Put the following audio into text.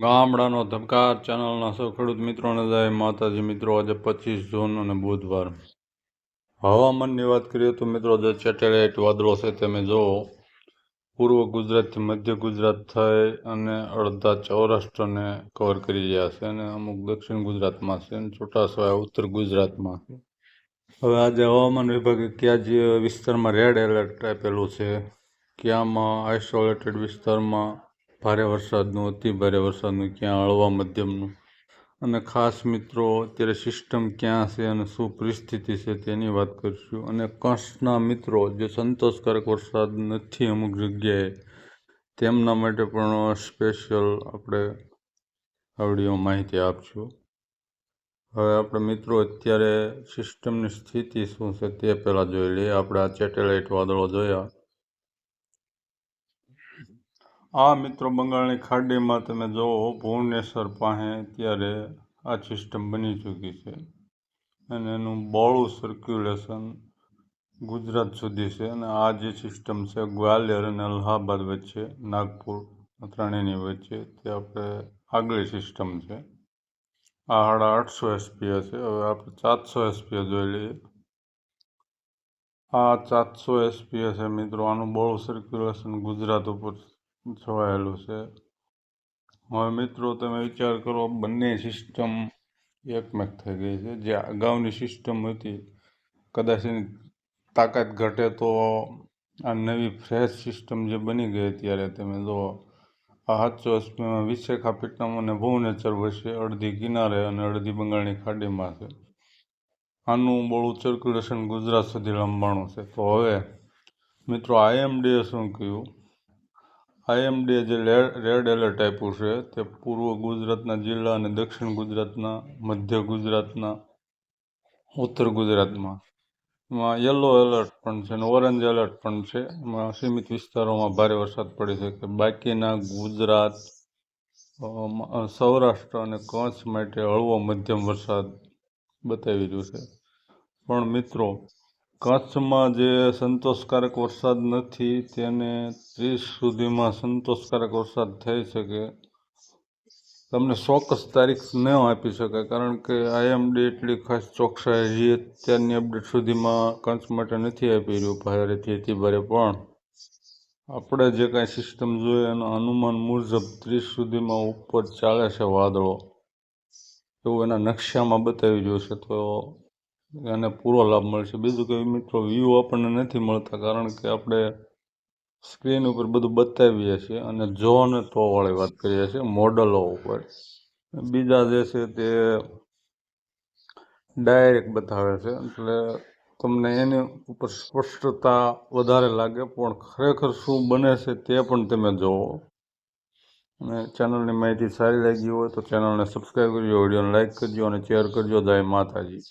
ગામડાનો ધબકાર ચેનલના સૌ ખેડૂત મિત્રોને જય માતાજી. મિત્રો, આજે પચીસ જૂન અને બુધવાર. હવામાનની વાત કરીએ તો મિત્રો, જે સેટેલાઇટ વાદળો છે તમે જુઓ. પૂર્વ ગુજરાતથી મધ્ય ગુજરાત થઈ અને અડધા સૌરાષ્ટ્રને કવર કરી રહ્યા છે અને અમુક દક્ષિણ ગુજરાતમાં છે અને છૂટાછવાયા ઉત્તર ગુજરાતમાં છે. હવે આજે હવામાન વિભાગે કયા જે વિસ્તારમાં રેડ એલર્ટ આપેલું છે? ક્યાંમાં આઇસોલેટેડ વિસ્તારમાં ભારે વરસાદનું, અતિ ભારે વરસાદનું, ક્યાં હળવા મધ્યમનું. અને ખાસ મિત્રો, અત્યારે સિસ્ટમ ક્યાં છે અને શું પરિસ્થિતિ છે તેની વાત કરીશું. અને કચ્છના મિત્રો, જે સંતોષકારક વરસાદ નથી અમુક જગ્યાએ, તેમના માટે પણ સ્પેશિયલ આપણે આવડીઓ માહિતી આપશું. હવે આપણે મિત્રો, અત્યારે સિસ્ટમની સ્થિતિ શું છે તે પહેલાં જોઈ લઈએ. આપણે આ સેટેલાઇટ વાદળો જોયા. આ મિત્રો બંગાળની ખાડીમાં તમે જુઓ, ભુવનેશ્વર પાસે અત્યારે આ સિસ્ટમ બની ચૂકી છે. અને એનું બહોળું સર્ક્યુલેશન ગુજરાત સુધી છે. અને આ જે સિસ્ટમ છે, ગ્વાલિયર અને અલ્હાબાદ વચ્ચે, નાગપુર ત્રણેયની વચ્ચે, તે આપણે આગલી સિસ્ટમ છે. આ સાડા આઠસો એસપીએ છે હવે આપણે સાતસો એસપીએ જોઈ લઈએ. આ સાતસો એસપીએ છે મિત્રો. આનું બહુ સર્ક્યુલેશન ગુજરાત ઉપર છવાયેલું છે. હવે મિત્રો, તમે વિચાર કરો, બંને સિસ્ટમ એકમેક થઈ ગઈ છે. જે અગાઉની સિસ્ટમ હતી, કદાચ એની તાકાત ઘટે તો આ નવી ફ્રેશ સિસ્ટમ જે બની ગઈ ત્યારે તમે જુઓ. આ સાતસો એસપીમાં વિશાખાપટ્ટનમ અને ભુવનેશ્વર વચ્ચે અડધી કિનારે અને અડધી બંગાળની ખાડીમાં છે. આનું બહુ સર્ક્યુલેશન ગુજરાત સુધી લંબાણું છે. તો હવે, મિત્રો આઈએમડીએ શું કહ્યું? આઈએમડીએ જે રેડ એલર્ટ આપ્યું છે, તે પૂર્વ ગુજરાતના જિલ્લા અને દક્ષિણ ગુજરાતના, મધ્ય ગુજરાતના, ઉત્તર ગુજરાતમાં. એમાં યલો એલર્ટ પણ છે અને ઓરેન્જ એલર્ટ પણ છે. એમાં સીમિત વિસ્તારોમાં ભારે વરસાદ પડી શકે બાકીના ગુજરાત સૌરાષ્ટ્ર અને કચ્છ માટે હળવો મધ્યમ વરસાદ બતાવી રહ્યું છે. પણ મિત્રો કચ્છમાં જે સંતોષકારક વરસાદ નથી, તેને ત્રીસ સુધીમાં સંતોષકારક વરસાદ થઈ શકે. તમને ચોક્કસ તારીખ ન આપી શકાય, કારણ કે આઈએમડી એટલી ખાસ ચોકસાઈ હજી અત્યારની અપડેટ સુધીમાં કચ્છ માટે નથી આપી રહ્યું ભારેથી અતિ ભારે પણ આપણે જે કાંઈ સિસ્ટમ જોઈએ એનું અનુમાન મુજબ ત્રીસ સુધીમાં ઉપર ચાલે છે વાદળો. એવું એના નકશામાં બતાવી રહ્યું છે. તો એને પૂરો લાભ મળશે. બીજું કંઈ મિત્રો વ્યૂ આપણને નથી મળતા, કારણ કે આપણે સ્ક્રીન ઉપર બધું બતાવીએ છીએ અને જો અને તો વાળી વાત કરીએ છીએ, મોડલો ઉપર. બીજા જે છે તે ડાયરેક્ટ બતાવે છે, એટલે તમને એની ઉપર સ્પષ્ટતા વધારે લાગે, પણ ખરેખર શું બને છે તે પણ તમે જુઓ અને ચેનલની માહિતી સારી લાગી હોય તો ચેનલને સબસ્ક્રાઈબ કરજો, વિડીયોને લાઇક કરજો અને શેર કરજો. જય માતાજી.